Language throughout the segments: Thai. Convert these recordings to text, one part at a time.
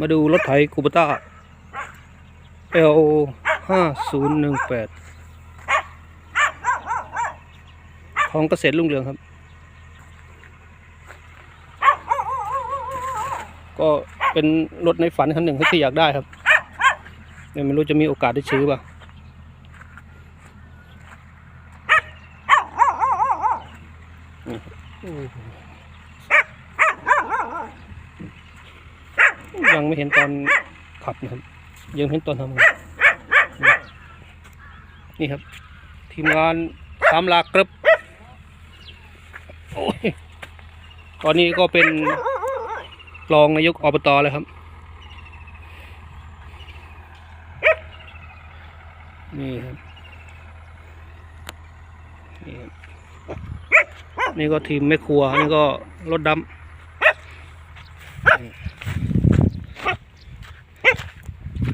มาดูรถไถคูปต้า L ห้าศูนย์หนึ่งแปดของเกษตรรุ่งเรืองครับ ก็เป็นรถในฝันคันหนึ่งที่อยากได้ครับแต่ไม่รู้จะมีโอกาสได้ซื้อป่ะอ้โห ยังไม่เห็นตอนขับนะครับ ยังเห็นตอนทำงานนี่ครับ ทีมงานสามลากกรึบโอ้ยตอนนี้ก็เป็นรองนายกอบตเลยครับ นี่ครับนี่ครับนี่ก็ทีมแม่ครัวนี่ก็รถดำ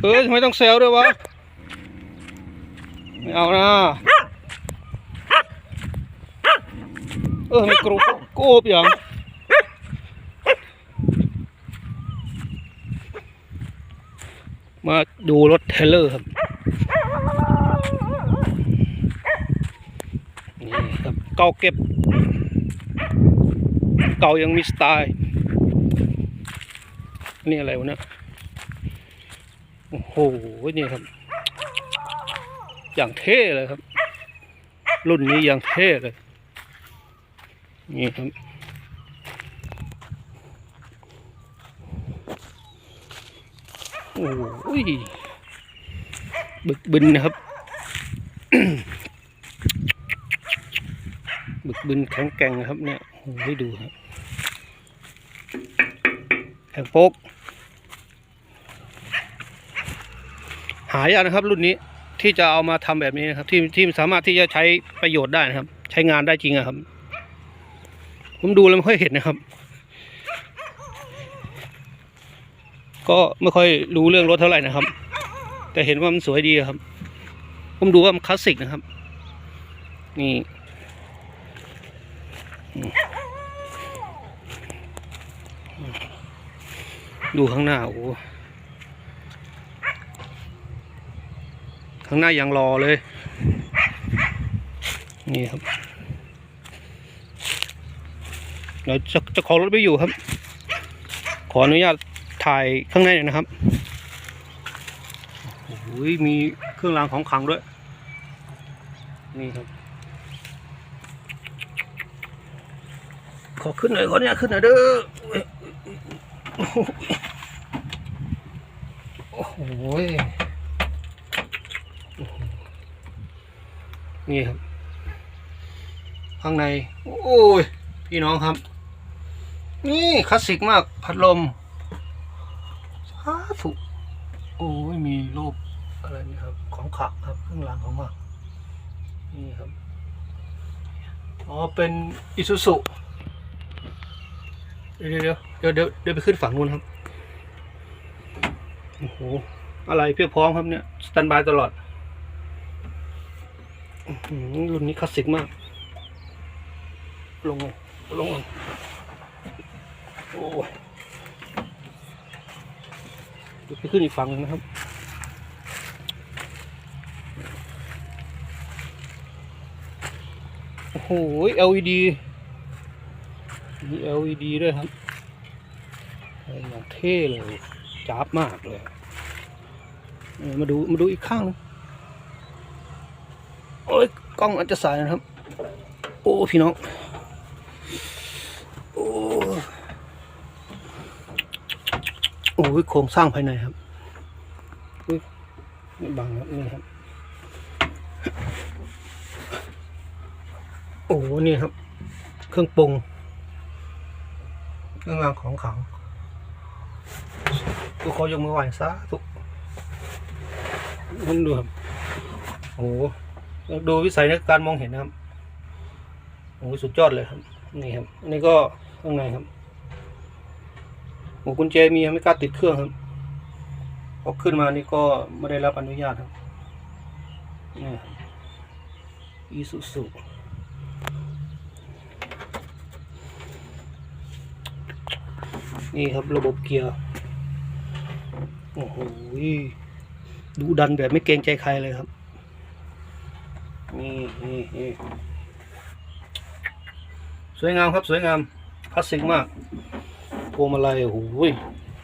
เอ้ยทำไมต้องแซวด้วยวะ ไม่เอานะ เออไม่กรุบโกบอย่างมาดูรถเทเลอร์ครับ นี่ครับ เก่าเก็บ เก่ายังมีสไตล์ นี่อะไรวะเนี่ย โอ้โหนี่ครับ อย่างเท่เลยครับ รุ่นนี้อย่างเท่เลย นี่ครับ โอ้ยบึกบึนนะครับ บึกบึนแข็งแกร่งนะครับเนี่ยโอ้ยดูครับแข็งโฟก หายากนะครับ รุ่นนี้ที่จะเอามาทำแบบนี้นะครับ ที่ที่สามารถที่จะใช้ประโยชน์ได้นะครับ ใช้งานได้จริงอะครับ ผมดูแล้วไม่ค่อยเห็นนะครับ ก็ไม่ค่อยรู้เรื่องรถเท่าไหร่นะครับ แต่เห็นว่ามันสวยดีครับ ผมดูว่ามันคลาสสิกนะครับ นี่ดูข้างหน้าโอ้โห ข้างหน้ายังรอเลย นี่ครับเดี๋ยวจะจะขอรถไปอยู่ครับ ขออนุญาตถ่ายข้างในหน่อยนะครับโอ้โหมีเครื่องรางของขลังด้วย นี่ครับ ขอขึ้นหน่อยขอเนี่ยขึ้นหน่อยเด้อโอ้โห นี่ครับ ข้างใน โอ้ย พี่น้องครับ นี่คลาสสิกมากพัดลมสาธุโอ้ยมีรูปอะไรนี่ครับ ของขักครับเครื่องรางของขลักนี่ครับอ๋อเป็นอิซูซุเดี๋ยวเดี๋ยวเดี๋ยวเดี๋ยวเดี๋ยวไปขึ้นฝั่งนู้นครับโอ้โหอะไรเพียบพร้อมครับเนี่ยสแตนบายตลอด รุ่นนี้คลาสสิกมาก ลงเลยลงโอ้ยไปขึ้นอีกฝั่งนึงนะครับ โอ้โห LED มี LED ด้วยครับอย่างเท่เลยจ้าบมากเลย มาดูมาดูอีกข้างหนึง โอ้ยกล้องอาจจะสายนะครับ โอ้พี่น้อง โอ้โอ้ยโครงสร้างภายในครับไม่บังครับนี่ครับ โอ้โหนี่ครับ เครื่องปรุง เครื่องรางของขลังทุกคนยกมือไหว้ซะทุกมันดูครับโอ้ ดูวิสัยในการมองเห็นนะครับโอ้โหสุดยอดเลยครับ นี่ครับอันนี้ก็ข้างในครับโอ้กุญแจมีครับไม่กล้าติดเครื่องครับพอขึ้นมานี่ก็ไม่ได้รับอนุญาตครับนี่ครับอีซูซูนี่ครับระบบเกียร์โอ้โหดูดันแบบไม่เกรงใจใครเลยครับ นี่นี่นี่สวยงามครับสวยงามคลาสสิกมากพวงมาลัยโอ้โห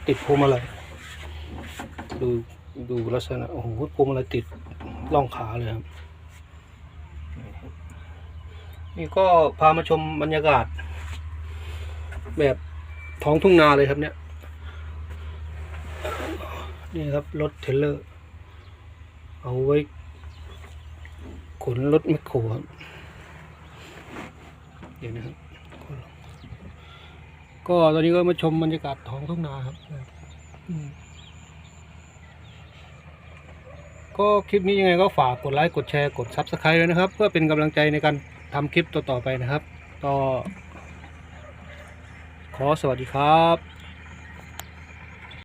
ติดพวงมาลัยดูดูลักษณะโอ้โหพวงมาลัยติดร่องขาเลยครับนี่ก็พามาชมบรรยากาศ แบบท้องทุ่งนาเลยครับเนี่ยนี่ครับรถเทเลอร์ เอาไว้ ขนรถแมคโครครับเดี๋ยวนะครับ ก็ตอนนี้ก็มาชมบรรยากาศท้องทุ่งนาครับก็คลิปนี้ยังไงก็ฝากกดไลค์กดแชร์กดซับสไครต์ด้วยนะครับ เพื่อเป็นกำลังใจในการทำคลิปต่อๆไปนะครับก็ขอสวัสดีครับ